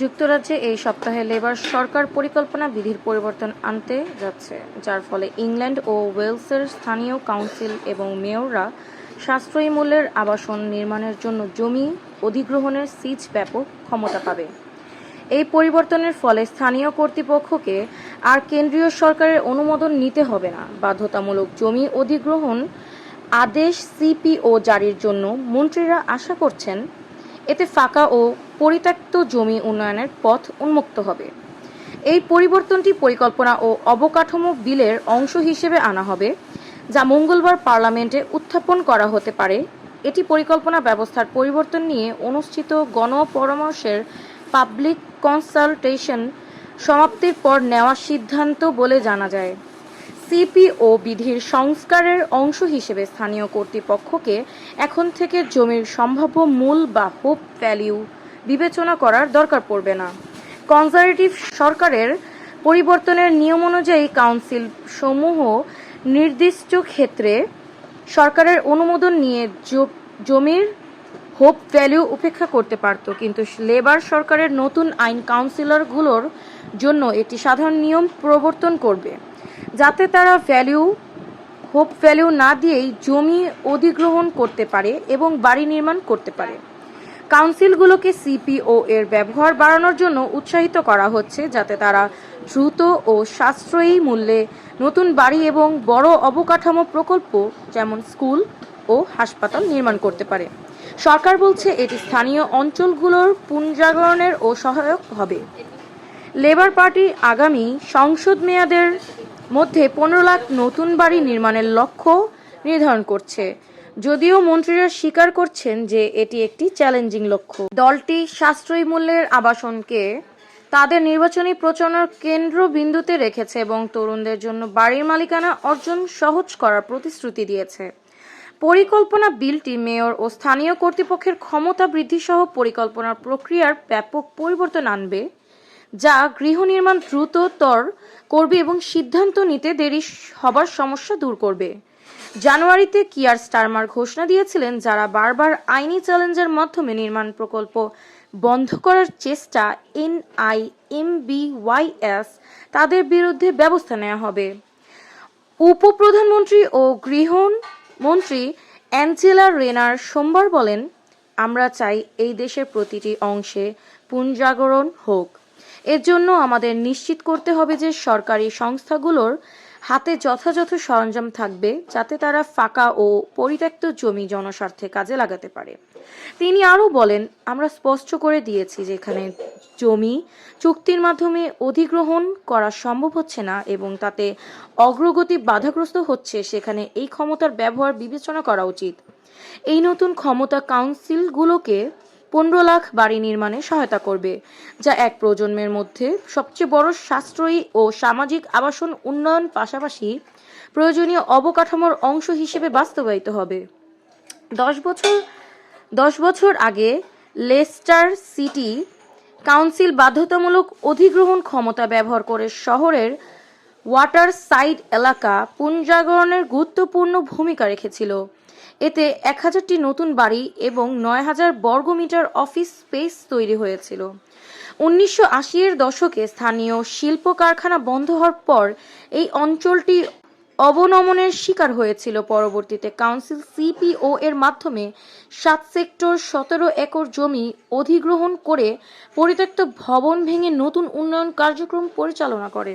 যুক্তরাজ্যে এই সপ্তাহে লেবার সরকার পরিকল্পনা বিধির পরিবর্তন আনতে যাচ্ছে, যার ফলে ইংল্যান্ড ও ওয়েলসের স্থানীয় কাউন্সিল এবং মেয়ররা সাশ্রয়ী মূল্যের আবাসন নির্মাণের জন্য জমি অধিগ্রহণের সিজ ব্যাপক ক্ষমতা পাবে। এই পরিবর্তনের ফলে স্থানীয় কর্তৃপক্ষকে আর কেন্দ্রীয় সরকারের অনুমোদন নিতে হবে না। বাধ্যতামূলক জমি অধিগ্রহণ আদেশ সিপিও জারির জন্য মন্ত্রীরা আশা করছেন এতে ফাঁকা ও পরিত্যক্ত জমি উন্নয়নের পথ উন্মুক্ত হবে। এই পরিবর্তনটি পরিকল্পনা ও অবকাঠামো বিলের অংশ হিসেবে আনা হবে, যা মঙ্গলবার পার্লামেন্টে উত্থাপন করা হতে পারে। এটি পরিকল্পনা ব্যবস্থার পরিবর্তন নিয়ে অনুষ্ঠিত গণপরামর্শের পাবলিক কনসালটেশন সমাপ্তির পর নেওয়া সিদ্ধান্ত বলে জানা যায়। সিপিও বিধির সংস্কারের অংশ হিসেবে স্থানীয় কর্তৃপক্ষকে এখন থেকে জমির সম্ভাব্য মূল বা হোপ ভ্যালিউ বিবেচনা করার দরকার পড়বে না। কনজারভেটিভ সরকারের পরিবর্তনের নিয়ম অনুযায়ী কাউন্সিল সমূহ নির্দিষ্ট ক্ষেত্রে সরকারের অনুমোদন নিয়ে জমির হোপ ভ্যালু উপেক্ষা করতে পারত, কিন্তু লেবার সরকারের নতুন আইন কাউন্সিলরগুলোর জন্য এটি সাধারণ নিয়ম প্রবর্তন করবে। যাতে তারা ভ্যালু হোপ ভ্যালু না দিয়েই জমি অধিগ্রহণ করতে পারে এবং বাড়ি নির্মাণ করতে পারে। কাউন্সিলগুলোকে সিপিও এর ব্যবহার বাড়ানোর জন্য উৎসাহিত করা হচ্ছে যাতে তারা দ্রুত ও সাশ্রয়ী মূল্যে নতুন বাড়ি এবং বড় অবকাঠামো প্রকল্প যেমন স্কুল ও হাসপাতাল নির্মাণ করতে পারে। সরকার বলছে এটি স্থানীয় অঞ্চলগুলোর পুনর্জাগরণের ও সহায়ক হবে। লেবার পার্টি আগামী সংসদ মেয়াদের মধ্যে পনেরো লাখ নতুন বাড়ি নির্মাণের লক্ষ্য নির্ধারণ করছে। যদিও মন্ত্রীরা স্বীকার করছেন যে এটি একটি চ্যালেঞ্জিং লক্ষ্য। দলটি সাশ্রয়ী মূল্যের আবাসনকে তাদের নির্বাচনী প্রচারণার কেন্দ্রবিন্দুতে রেখেছে এবং তরুণদের জন্য বাড়ির মালিকানা অর্জন সহজ করার প্রতিশ্রুতি দিয়েছে। পরিকল্পনা বিলটি মেয়র ও স্থানীয় কর্তৃপক্ষের ক্ষমতা বৃদ্ধি সহ পরিকল্পনার প্রক্রিয়ার ব্যাপক পরিবর্তন আনবে যা গৃহ নির্মাণ দ্রুততর করবে এবং সিদ্ধান্ত নিতে দেরি হবার সমস্যা দূর করবে। জানুয়ারিতে কিয়ার স্টারমার ঘোষণা দিয়েছিলেন যারা বারবার আইনি চ্যালেঞ্জের মাধ্যমে নির্মাণ প্রকল্প বন্ধ করার চেষ্টা এনআই এমবিওয়াইএস তাদের বিরুদ্ধে ব্যবস্থা নেওয়া হবে। উপপ্রধানমন্ত্রী ও গৃহ মন্ত্রী অ্যাঞ্জেলা রেনার সোমবার বলেন, আমরা চাই এই দেশের প্রতিটি অংশে পুনর্জাগরণ হোক। এর জন্য আমাদের নিশ্চিত করতে হবে যে সরকারি সংস্থাগুলোর হাতে যথাযথ সরঞ্জাম থাকবে যাতে তারা ফাঁকা ও পরিত্যক্ত জমি জনস্বার্থে কাজে লাগাতে পারে। তিনি আরও বলেন, আমরা স্পষ্ট করে দিয়েছি যেখানে জমি চুক্তির মাধ্যমে অধিগ্রহণ করা সম্ভব হচ্ছে না এবং তাতে অগ্রগতি বাধাগ্রস্ত হচ্ছে, সেখানে এই ক্ষমতার ব্যবহার বিবেচনা করা উচিত। এই নতুন ক্ষমতা কাউন্সিলগুলোকে পনেরো লাখ বাড়ি নির্মাণে সহায়তা করবে, যা এক প্রজন্মের মধ্যে সবচেয়ে বড় সাশ্রয়ী ও সামাজিক আবাসন উন্নয়ন পাশাপাশি প্রয়োজনীয় অবকাঠামোর অংশ হিসেবে বাস্তবায়িত হবে। দশ বছর দশ বছর আগে লেস্টার সিটি কাউন্সিল বাধ্যতামূলক অধিগ্রহণ ক্ষমতা ব্যবহার করে শহরের ওয়াটার সাইড এলাকা পুনর্জাগরণের গুরুত্বপূর্ণ ভূমিকা রেখেছিল। এতে এক হাজারটি নতুন বাড়ি এবং নয় হাজার বর্গমিটার অফিস স্পেস তৈরি হয়েছিল। উনিশশো আশির দশকে স্থানীয় শিল্প কারখানা বন্ধ হওয়ার পর এই অঞ্চলটি অবনমনের শিকার হয়েছিল। পরবর্তীতে কাউন্সিল সিপিও এর মাধ্যমে সাত সেক্টর সতেরো একর জমি অধিগ্রহণ করে পরিত্যক্ত ভবন ভেঙে নতুন উন্নয়ন কার্যক্রম পরিচালনা করে।